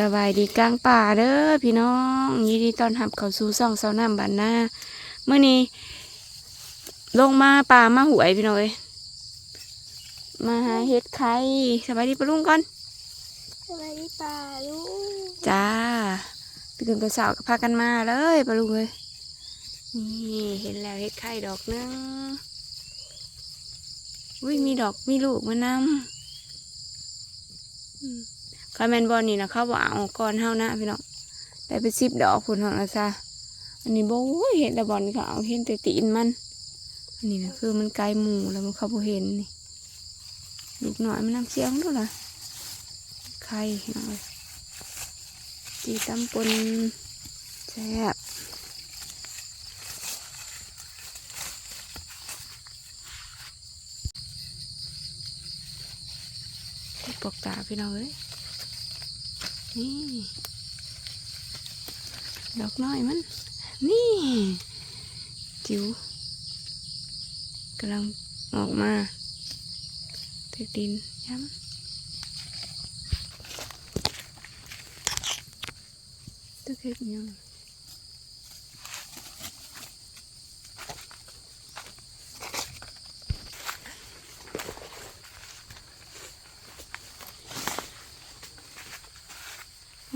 สบายดีกลางป่าเด้อพี่น้องยินดีต้อนรับเข้าสู่ซ่องเสาน้ำบ้านนาเมื่อนี้ ลงมาป่ามาหวยพี่น้องเอ้ยมาหาเห็ดไข่สบายดีปะลุงก่อนสวัสดีป่าลูกจ้าตื่นแต่เช้าก็พากันมาเลยปะลุงเอ้ยนี่เห็นแล้วเห็ดไข่ดอกหนึงอุ้ยมีดอกมีลูกมานำอืม คาแมนบอลนี่นะเขาบอกเอาก่อนเฮานะพี่น้องได้ไปสิบดอกคุณของนะซะอันนี้บอกเห็นแต่บอลเขาเอาเห็นแต่ตีนมัน อันนี้นะคือมันไกลหมูแล้วมันเขาบ่เห็นนี่ลูกหน่อยมันน้ำเสียงด้วยล่ะไข่พี่น้อยจีตำปนแซ่บปกตาพี่น้องเอ้ย นี่ ดอกน้อยมัน นี่จิ๋วกำลังออกมาเทดินย้ำตึกเฮ็ดยัง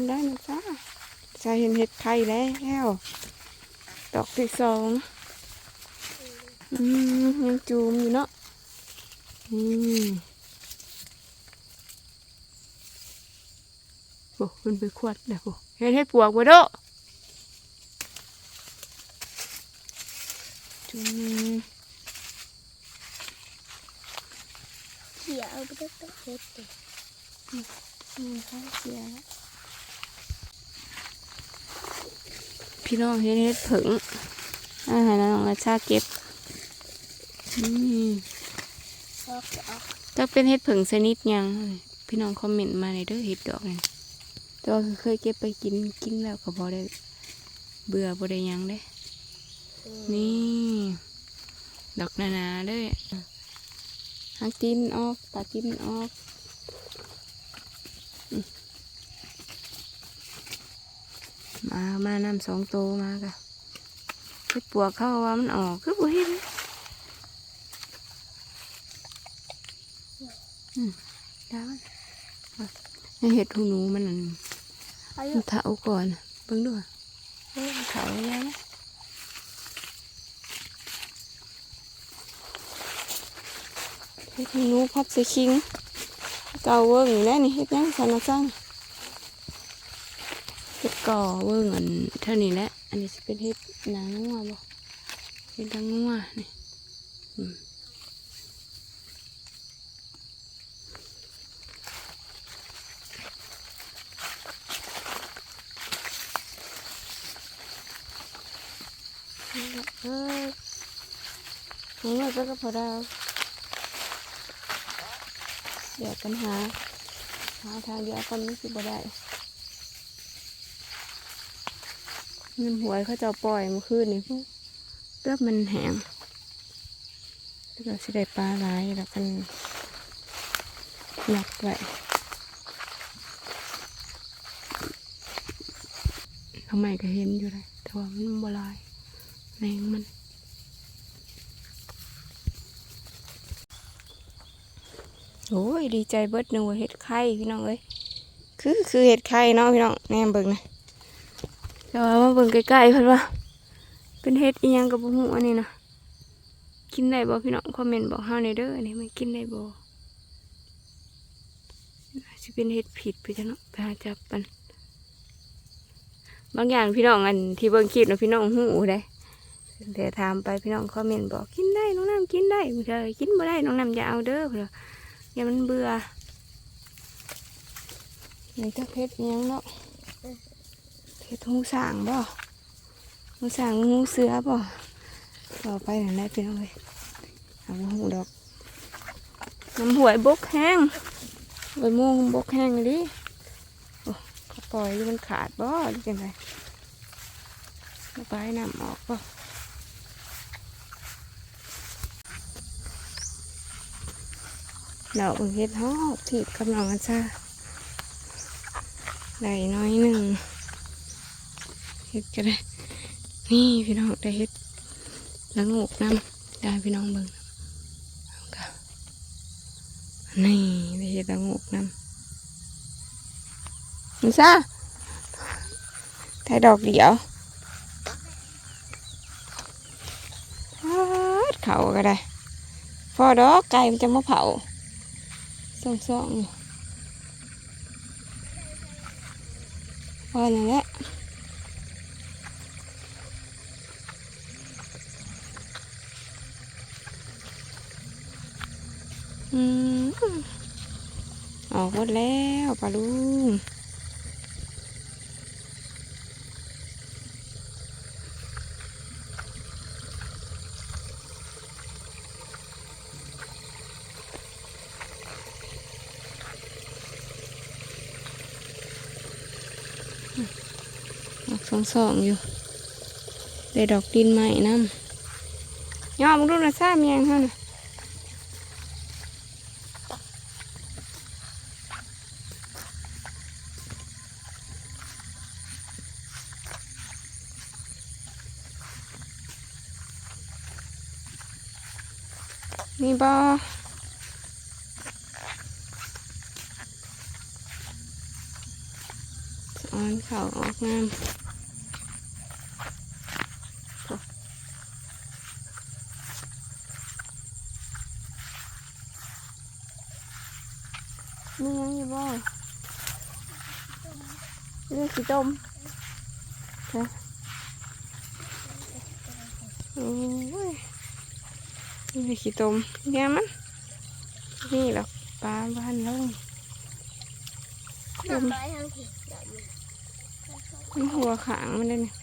ได้นะจ้าจะเห็นเห็ดไข่แล้วดอกที่สองอืมยังจูมอยู่เนาะนี่โอ้มันไปขวดแล้วโอ้เฮ็ดให้ปวกบ่เด้อจูมเขี่ยเอาไปตั้งแต่เฮ็ดเลยนี่ค่ะเสียแล้ว พี่น้องเฮ็ดเฮ็ดผึ่งอาหารน้องอาชาเก็บนี่ออกจะเป็นเฮ็ดผึ่งชนิดยัง พี่น้องคอมเมนต์มาในเด้อเฮ็ดดอกนี่แต่ว่าเคยเก็บไปกินกินแล้วก็บ่ได้เบื่อบ่ได้ยังเด้ นี่ ดอกนานาเด้อหักตีนออกตัดตีนออกอื มมามานำสองโตวมากะเฮ็ดปวกเข้าว่ามันออกคือบ่เห็นอืมได้มันเอาให้เห็ดหูหนูมันนั่นเอาอมัยู่นเถาก่อนเบิ่งด้วยเอ้ยมันเถายังไงนะเฮ็ดหูหนูพับใส่คิงเก่าเวิ้งนี่แหละนี่เฮ็ดยังสันนะจังเฮ็ด ก่อเวิ้งอันเท่านี้แหละ อันนี้สิเป็นเฮ็ดนางงัวบ่เฮ็ดนางงัวนี่อืมเออหนูว่าจะก็พอได้เดี๋ยวปัญหาหาทางเดียวคนนี้สิบ่ได้ เงินหวยเขาจะปล่อยเมื่อคืนนี่พวกเลือบมันแหงแล้วก็สิได้ปลาหลายแล้วกันหนักไว้ทำไมก็เห็นอยู่เลยแต่ว่ามันบ่หลายแรงมันโอ้ยดีใจเบิดหนึงว่าเห็ดไข่พี่น้องเอ้ยคือคือเห็ดไข่เนาะพี่น้องแนมเบิ่งนะ แต่ว่ามาเบิ่งใกล้ๆเพิ่นว่า เป็นเห็ดอีหยังกับบ่ฮู้อันนี้นะกินได้บ่พี่น้องคอมเมนต์บอกเฮาในเด้ออันนี้มันกินได้บ่สิเป็นเห็ดผิดไปจ้ะเนาะไปหาจับมันบางอย่างพี่น้องอันที่เบิ่งคลิปนะพี่น้องฮู้ได้แต่ถามไปพี่น้องคอมเมนต์บอกกินได้น้องน้ำกินได้บ่ใช่กินบ่ได้น้องน้ำอย่าเอาเด้อเพิ่นว่าอย่ามันเบื่อไหนจะเพชรอิหยังเนาะ ดหูสางบ่หูสางหูเสือบ่ต่อไปไหนได้เป็นเอาเลยเอาหูดอกน้ำหวยบกแห้งใบม่วงบกแห้งเลยดิเขาปล่อยมันขาดบ่หรือจังไงระบายน้ำออกบ่ดอกเห็ดหอกถีบกำลังกันซะได้น้อยหนึ่ง เห็ดก็ได้ นี่พี่น้องได้เห็ดละโงกน้ำได้พี่น้องเบิ่งนี่ได้เห็ดละโงกน้ำมึงซ่าได้ดอกเดียวเขาก็ได้พอดอกไก่มันจะมาเผาส่องๆพอนั่นแหละ อืม ออกหมดแล้วปลาลุงออกสองสองอยู่ได้ดอกดินใหม่น้ำยอมึงดูนะซ่าเมียงเท่าน่ะ นี่บอสอนเขาออกงามโอ้มียังอยู่บ่เรื่องสีต้มฮะโอ้ย นี่ขี้ตมเนี่ยมันนี่หรอกปลาบ้านลงดอกน้อยทั้งทีดอกนี้มันหัวขางมันเลยเนี่ย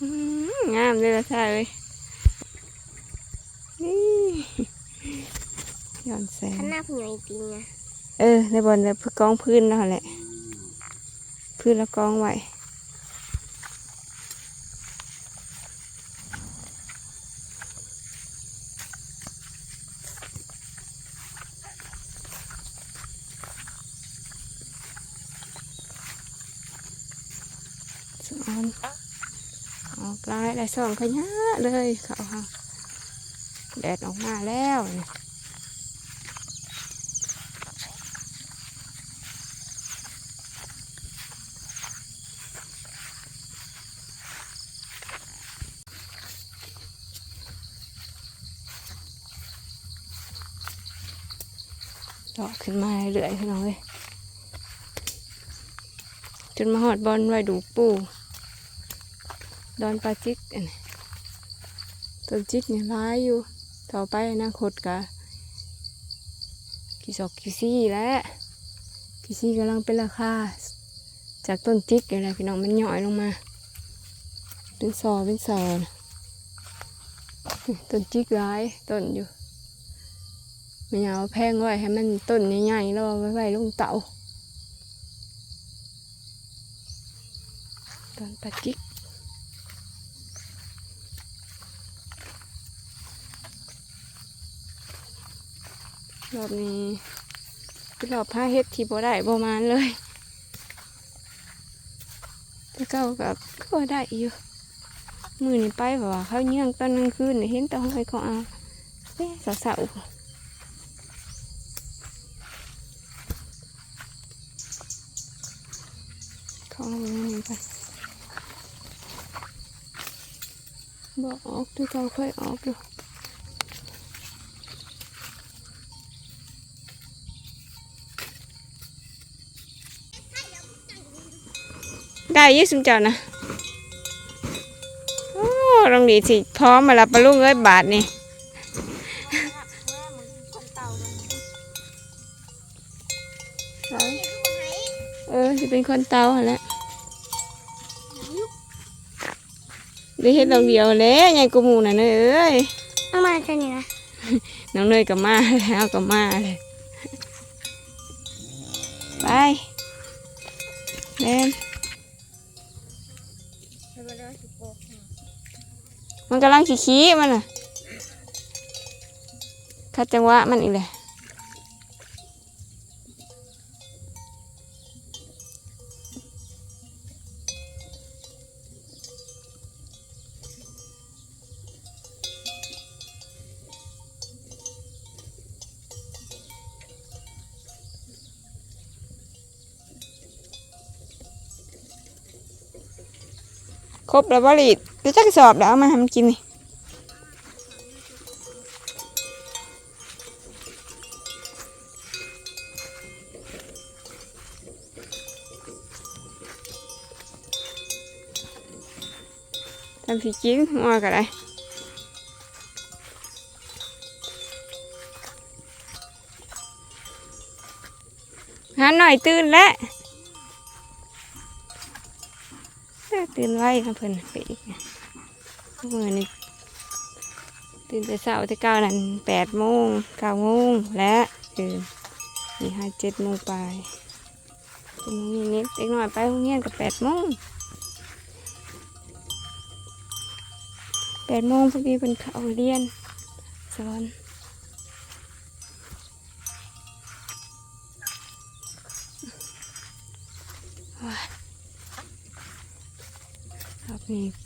อื้อหืองามเลยละใช่เลยนี่ย้อนแสงข้างหน้าผู้ใหญ่จริงนะเออในบอลจะกองพื้นแล้วแหละ พื้นแล้วกองไว้สอนออกลายได้ สองขยะเลยเขาค่ะแดดออกมาแล้วเนี่ยดอกขึ้นมาเรื่อยๆพี่น้องเลยจนมาหอดบอลไว้ดูปู ดอนปลาจิกอันนี้ต้นจิกเนี่ยร้ายอยู่ต่อไปอนาคตกะกี่ศอกกี่ซี่แล้วกี่ซี่กำลังเป็นราคาจากต้นจิกอะไรพี่น้องมันหย่อยลงมา เป็นซอเป็นซอนต้นจิกร้ายต้นอยู่ไมันเอาแพงไว้ให้มันต้นใหญ่ๆแล้วเอไว้ไว้ลงเตาตอนปลาจิก รอบนี้เป็นรอบผ้าเฮ็ดที่บ่ได้ประมาณเลยแต่เก้ากับก็ได้อยู่มือนี่ไปเพราะว่าเขาเยื่องตอนกลางคืนเห็นแตะห้อยเขาเอาเอ๊ะสาวๆเข้าไปนั่นไปบอกออกด้วยเก่าค่อยออกดู ได้ยี่สิบเจ้านะโอ้ลองดีสิพร้อมมาละปลาลุงเอ้ยบาทนี่เออจะเป็นคนเตาหั่นแหละได้เห็นดอกเดียวแล้วใหญ่กูมูน่ะเนยเอ้ยเอามาแค่นี้นะน้องเนยกับมาแล้วกับมาเลยไปเล่น มันกำลังขี้ขี้มันอะคัดจังหวะมันอีกเลยครบแล้วบริ ดไปจักสอบแล้วเอามาให้มันกินนี่ทำสิกินมาก็ได้หาหน่อยตื่นแล้วตื่นไว้ค่ะเพิ่นไปอีก เมื่อนี้ตื่นแต่เช้าแต่เก้านั่นแปดโมงเก้าโมงและตื่นนี่ห้าเจ็ดโมงไปเจ็ดโมงนิดๆเด็กน้อยไปโรงเรียนกับแปดโมงแปดโมงพอดีเป็นเขาเรียนสอนว้ายรอบนี้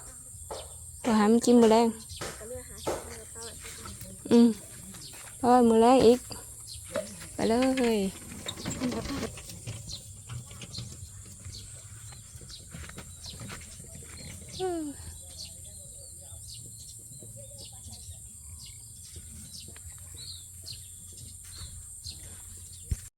พ่อก่อนบ่ก็หามันจิ้มมือแรงอืมพ่อมือแรงอีก ไปเลย